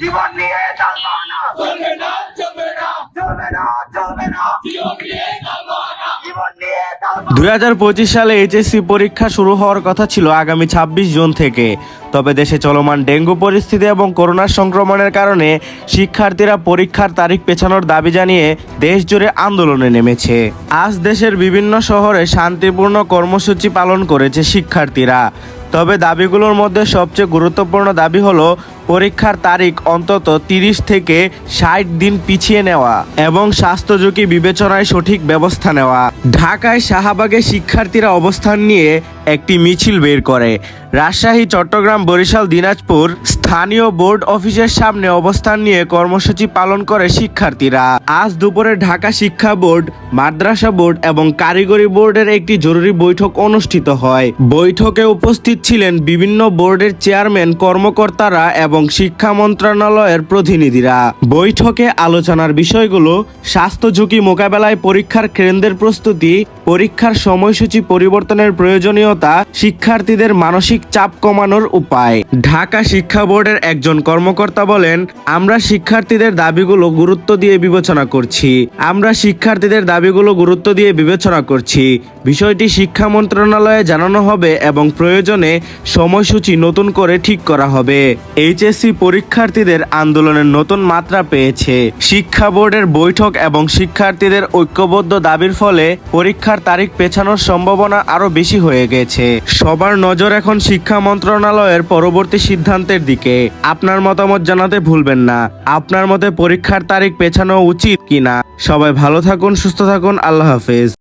জীবন নিয়ে চলবো না। চলবে না চলবে না। চলবে না চলবে না। জীবন নিয়ে চলবো না। জীবন নিয়ে দুই হাজার পঁচিশ সালে এইচএসসি পরীক্ষা শুরু হওয়ার কথা ছিল আগামী ছাব্বিশ জুন থেকে। তবে দেশে চলমান ডেঙ্গু পরিস্থিতি এবং করোনার সংক্রমণের কারণে শিক্ষার্থীরা পরীক্ষার তারিখ পেছানোর দাবি জানিয়ে দেশ জুড়ে আন্দোলনে নেমেছে। আজ দেশের বিভিন্ন শহরে শান্তিপূর্ণ কর্মসূচি পালন করেছে শিক্ষার্থীরা। তবে দাবিগুলোর মধ্যে সবচেয়ে গুরুত্বপূর্ণ দাবি হলো, পরীক্ষার তারিখ অন্তত তিরিশ থেকে ষাট দিন পিছিয়ে নেওয়া এবং স্বাস্থ্য ঝুঁকি বিবেচনায় সঠিক ব্যবস্থা নেওয়া। ঢাকায় শাহবাগে শিক্ষার্থীরা অবস্থান নিয়ে একটি মিছিল বের করে। রাজশাহী, চট্টগ্রাম, বরিশাল, দিনাজপুর স্থানীয় বোর্ড অফিসের সামনে অবস্থান নিয়ে কর্মসূচি পালন করে শিক্ষার্থীরা। আজ দুপুরে ঢাকা শিক্ষা বোর্ড, মাদ্রাসা বোর্ড এবং কারিগরি বোর্ডের একটি জরুরি বৈঠক অনুষ্ঠিত হয়। বৈঠকে উপস্থিত ছিলেন বিভিন্ন বোর্ডের চেয়ারম্যান, কর্মকর্তারা এবং শিক্ষা মন্ত্রণালয়ের প্রতিনিধিরা। বৈঠকে আলোচনার বিষয়গুলো স্বাস্থ্য ঝুঁকি মোকাবেলায় পরীক্ষার কেন্দ্রের প্রস্তুতি, পরীক্ষার সময়সূচি পরিবর্তনের প্রয়োজনীয়তা, শিক্ষার্থীদের মানসিক চাপ কমানোর উপায়। ঢাকা শিক্ষা বোর্ডের একজন কর্মকর্তা বলেন, আমরা শিক্ষার্থীদের দাবিগুলো গুরুত্ব দিয়ে বিবেচনা করছি। আমরা শিক্ষার্থীদের দাবিগুলো গুরুত্ব দিয়ে বিবেচনা করছি। বিষয়টি শিক্ষা মন্ত্রণালয়ে জানানো হবে এবং প্রয়োজনে সময়সূচি নতুন করে ঠিক করা হবে। এইচএসসি পরীক্ষার্থীদের আন্দোলনের নতুন মাত্রা পেয়েছে। শিক্ষা বোর্ডের বৈঠক এবং শিক্ষার্থীদের ঐক্যবদ্ধ দাবির ফলে পরীক্ষার তারিখ পেছানোর সম্ভাবনা আরও বেশি হয়ে গেছে। সবার নজর এখন শিক্ষা মন্ত্রণালয়ের পরবর্তী সিদ্ধান্তের দিকে। আপনার মতামত জানাতে ভুলবেন না। আপনার মতে পরীক্ষার তারিখ পেছানো উচিত কিনা। সবাই ভালো থাকুন, সুস্থ থাকুন। আল্লাহ হাফেজ।